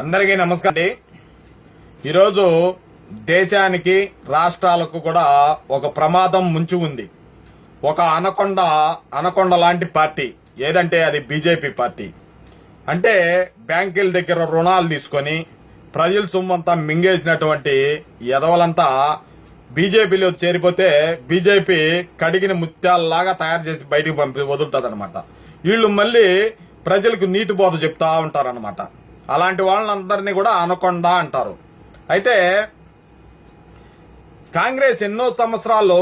అందరికీ నమస్కారం అండి. ఈరోజు దేశానికి రాష్ట్రాలకు కూడా ఒక ప్రమాదం ముంచి ఉంది. ఒక అనకొండ అనకొండ లాంటి పార్టీ. ఏదంటే అది బీజేపీ పార్టీ. అంటే బ్యాంకుల దగ్గర రుణాలు తీసుకొని ప్రజల సొమ్మంతా మింగేసినటువంటి ఎదవలంతా బీజేపీలో చేరిపోతే బీజేపీ కడిగిన ముత్యాలలాగా తయారు చేసి బయటకు పంపి వదులుతుంది వీళ్ళు మళ్ళీ ప్రజలకు నీతి బోధ చెప్తా ఉంటారనమాట అలాంటి వాళ్ళందరినీ కూడా అనకొండ అంటారు. అయితే కాంగ్రెస్ ఎన్నో సంవత్సరాలు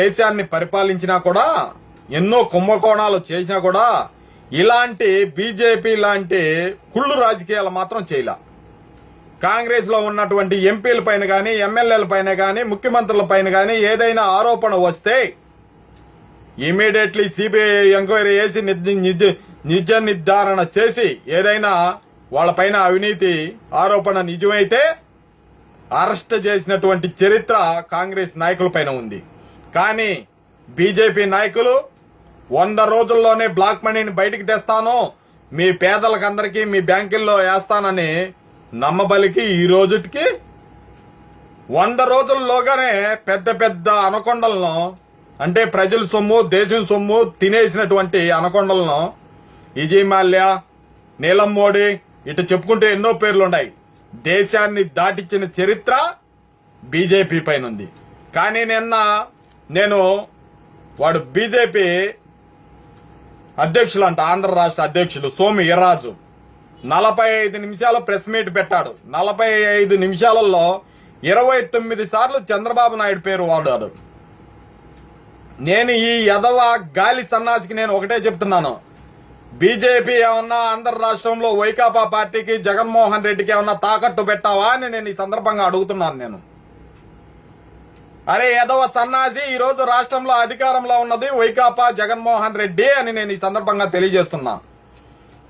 దేశాన్ని పరిపాలించినా కూడా ఎన్నో కుంభకోణాలు చేసినా కూడా ఇలాంటి బీజేపీ లాంటి కుళ్ళు రాజకీయాలు మాత్రం చేయలే. కాంగ్రెస్లో ఉన్నటువంటి ఎంపీల పైన కానీ ఎమ్మెల్యేల పైన కానీ ముఖ్యమంత్రుల పైన కానీ ఏదైనా ఆరోపణ వస్తే ఇమీడియట్లీ సిబిఐ ఎంక్వైరీ చేసి నిజ నిర్ధారణ చేసి ఏదైనా వాళ్ళపైన అవినీతి ఆరోపణ నిజమైతే అరెస్ట్ చేసినటువంటి చరిత్ర కాంగ్రెస్ నాయకుల పైన ఉంది. కానీ బీజేపీ నాయకులు వంద రోజుల్లోనే బ్లాక్ మనీని బయటికి తెస్తాను మీ పేదలకందరికీ మీ బ్యాంకుల్లో వేస్తానని నమ్మబలికి ఈ రోజుకి వంద రోజుల్లోగానే పెద్ద పెద్ద అనకొండలను అంటే ప్రజల సొమ్ము దేశం సొమ్ము తినేసినటువంటి అనకొండలను విజయ్ మాల్యా నీలం మోడీ ఇటు చెప్పుకుంటే ఎన్నో పేర్లున్నాయి. దేశాన్ని దాటించిన చరిత్ర బీజేపీ పైన ఉంది కానీ నిన్న నేను వాడు బీజేపీ అధ్యక్షులు అంట ఆంధ్ర రాష్ట్ర అధ్యక్షులు సోమి ఇర్రాజు. నలభై ఐదు నిమిషాలు ప్రెస్ మీట్ పెట్టాడు. నలభై ఐదు నిమిషాలలో ఇరవై తొమ్మిది సార్లు చంద్రబాబు నాయుడు పేరు వాడాడు. నేను ఈ యదవ గాలి సన్నాసికి నేను ఒకటే చెప్తున్నాను. బీజేపీ ఏమన్నా ఆంధ్ర రాష్ట్రంలో వైకాపా పార్టీకి జగన్మోహన్ రెడ్డికి ఏమన్నా తాకట్టు పెట్టావా అని నేను ఈ సందర్భంగా అడుగుతున్నాను నేను. అరే ఏదో సన్నాసి ఈరోజు రాష్ట్రంలో అధికారంలో ఉన్నది వైకాపా జగన్మోహన్ రెడ్డి అని నేను ఈ సందర్భంగా తెలియజేస్తున్నా.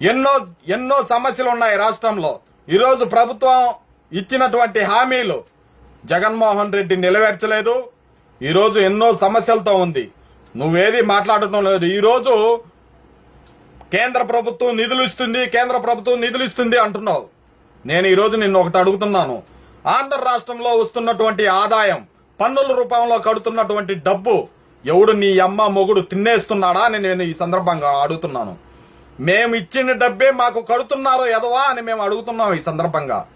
ఎన్నో ఎన్నో సమస్యలు ఉన్నాయి రాష్ట్రంలో. ఈరోజు ప్రభుత్వం ఇచ్చినటువంటి హామీలు జగన్మోహన్ రెడ్డి నెరవేర్చలేదు. ఈరోజు ఎన్నో సమస్యలతో ఉంది. నువ్వేది మాట్లాడటం లేదు. ఈరోజు కేంద్ర ప్రభుత్వం నిధులు ఇస్తుంది కేంద్ర ప్రభుత్వం నిధులు ఇస్తుంది అంటున్నావు. నేను ఈరోజు నిన్ను ఒకటి అడుగుతున్నాను. ఆంధ్ర రాష్ట్రంలో వస్తున్నటువంటి ఆదాయం పన్నుల రూపంలో కడుతున్నటువంటి డబ్బు ఎవడు నీ అమ్మ మొగుడు తినేస్తున్నాడా అని నేను ఈ సందర్భంగా అడుగుతున్నాను. మేము ఇచ్చిన డబ్బే మాకు కడుతున్నారో ఎదవా అని మేము అడుగుతున్నాం ఈ సందర్భంగా.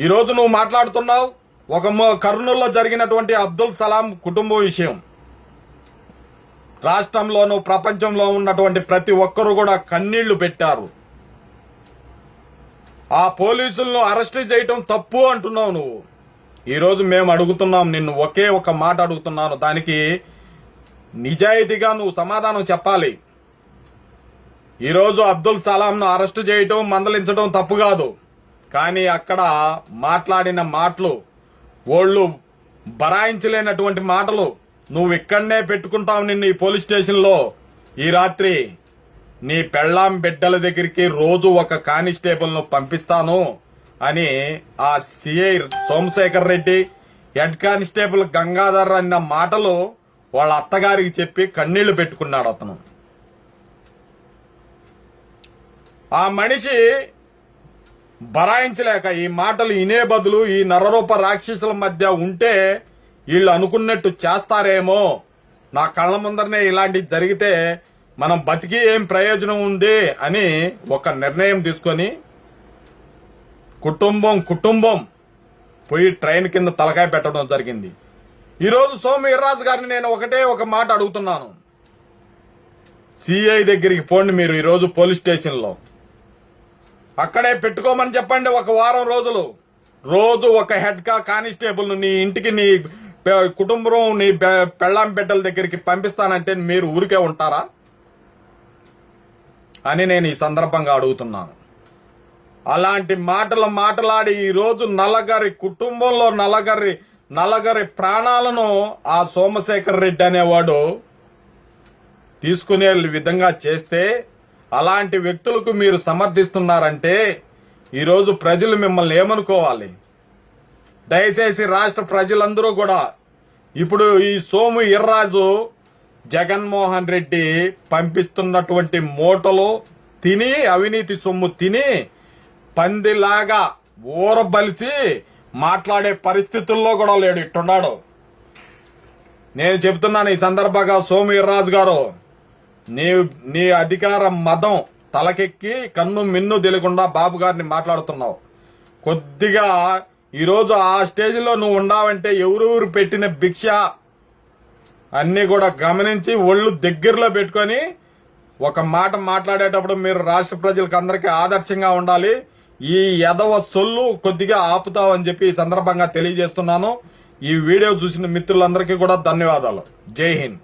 ఈరోజు నువ్వు మాట్లాడుతున్నావు ఒక కర్నూల్లో జరిగినటువంటి అబ్దుల్ సలాం కుటుంబం విషయం. రాష్ట్రంలోనూ ప్రపంచంలో ఉన్నటువంటి ప్రతి ఒక్కరూ కూడా కన్నీళ్ళు పెట్టారు. ఆ పోలీసులను అరెస్ట్ చేయటం తప్పు అంటున్నావు నువ్వు. ఈరోజు మేము అడుగుతున్నాం నిన్ను ఒకే ఒక మాట అడుగుతున్నాను. దానికి నిజాయితీగా నువ్వు సమాధానం చెప్పాలి. ఈరోజు అబ్దుల్ సలాంను అరెస్ట్ చేయటం మందలించడం తప్పు కాదు. కానీ అక్కడ మాట్లాడిన మాటలు ఓళ్ళు బరాయించలేనటువంటి మాటలు. నువ్వు ఇక్కడనే పెట్టుకుంటావు నిన్ను ఈ పోలీస్ స్టేషన్లో. ఈ రాత్రి నీ పెళ్ళాం బిడ్డల దగ్గరికి రోజు ఒక కానిస్టేబుల్ను పంపిస్తాను అని ఆ CI Somashekar Reddy head constable Gangadhar అన్న మాటలు వాళ్ళ అత్తగారికి చెప్పి కన్నీళ్ళు పెట్టుకున్నాడు అతను. ఆ మనిషి బరాయించలేక ఈ మాటలు ఇనే బదులు ఈ నరరూప రాక్షసుల మధ్య ఉంటే వీళ్ళు అనుకున్నట్టు చేస్తారేమో. నా కళ్ళ ముందరనే ఇలాంటివి జరిగితే మనం బతికి ఏం ప్రయోజనం ఉంది అని ఒక నిర్ణయం తీసుకొని కుటుంబం కుటుంబం పోయి ట్రైన్ కింద తలకాయ పెట్టడం జరిగింది. ఈరోజు సోము ఇర్రాజు గారిని నేను ఒకటే ఒక మాట అడుగుతున్నాను. సిఐ దగ్గరికి పోండి మీరు ఈరోజు పోలీస్ స్టేషన్లో. అక్కడే పెట్టుకోమని చెప్పండి ఒక వారం రోజులు. రోజు ఒక హెడ్ కా కానిస్టేబుల్ నీ ఇంటికి నీ కుటుంబం నీ పెళ్ళాం బిడ్డల దగ్గరికి పంపిస్తానంటే మీరు ఊరికే ఉంటారా? అని నేను ఈ సందర్భంగా అడుగుతున్నాను. అలాంటి మాటలు మాట్లాడి ఈరోజు రోజు కుటుంబంలో నల్లగారి నల్లగారి ప్రాణాలను ఆ సోమశేఖర్ రెడ్డి అనేవాడు తీసుకునే విధంగా చేస్తే అలాంటి వ్యక్తులకు మీరు సమర్థిస్తున్నారంటే ఈరోజు ప్రజలు మిమ్మల్ని ఏమనుకోవాలి? దయచేసి రాష్ట్ర ప్రజలందరూ కూడా ఇప్పుడు ఈ సోము ఇర్రాజు జగన్మోహన్ రెడ్డి పంపిస్తున్నటువంటి మూటలు తిని అవినీతి సొమ్ము తిని పందిలాగా ఊరబలిసి మాట్లాడే పరిస్థితుల్లో కూడా లేడు ఇట్టున్నాడు. నేను చెప్తున్నాను ఈ సందర్భంగా సోము ఇర్రాజు గారు నీ నీ అధికార మదం తలకెక్కి కన్ను మిన్ను తెలియకుండా బాబు గారిని మాట్లాడుతున్నావు. కొద్దిగా ఈరోజు ఆ స్టేజ్లో నువ్వు ఉండావంటే ఎవరెవరు పెట్టిన భిక్ష అన్ని కూడా గమనించి ఒళ్ళు దగ్గరలో పెట్టుకొని ఒక మాట మాట్లాడేటప్పుడు మీరు రాష్ట్ర ప్రజలకు అందరికీ ఆదర్శంగా ఉండాలి. ఈ ఎదవ సొల్లు కొద్దిగా ఆపుతావని చెప్పి ఈ సందర్భంగా తెలియజేస్తున్నాను. ఈ వీడియో చూసిన మిత్రులందరికీ కూడా ధన్యవాదాలు. జై హింద్.